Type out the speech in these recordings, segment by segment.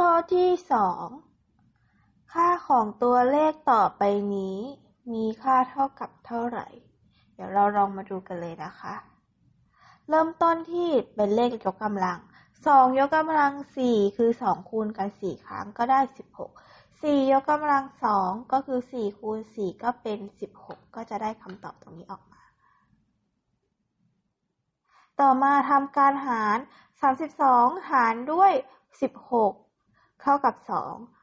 ข้อที่สองค่าของตัวเลขต่อไปนี้ มีค่าเท่ากับเท่าไหร่ เดี๋ยวเราลองมาดูกันเลยนะคะ เริ่มต้นที่เป็นเลขยกกำลังสองยกกำลังสี่คือสองคูณกันสี่ครั้งก็ได้สิบหกสี่ยกกำลังสองก็คือสี่คูณสี่ก็เป็นสิบหกก็จะได้คำตอบตรงนี้ออกมา ต่อมาทำการหาร32หารด้วย16 เท่ากับ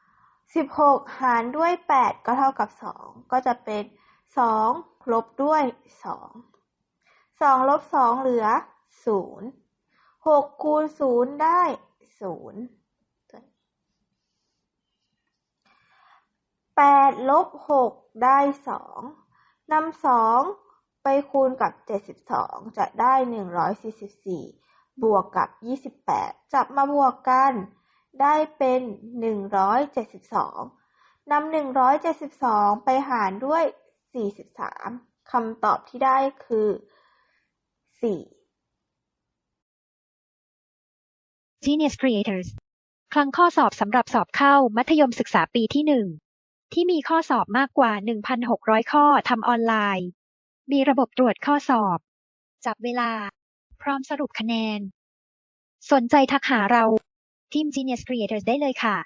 2 16หารด้วย8ก็เท่ากับ2ก็จะเป็น2ลบด้วย2 2ลบ2เหลือ0 6คูณ0ได้0 8ลบ6ได้2นำ2ไปคูณกับ72จะได้144บวกกับ28จับมาบวกกัน ได้เป็น172นำ172ไปหารด้วย43คำตอบที่ได้คือ4 Genius Creators คลังข้อสอบสำหรับสอบเข้ามัธยมศึกษาปีที่1ที่มีข้อสอบมากกว่า 1,600 ข้อทำออนไลน์ มีระบบตรวจข้อสอบ จับเวลา พร้อมสรุปคะแนน สนใจทักหาเรา ทีม Genius Creators ได้เลยค่ะ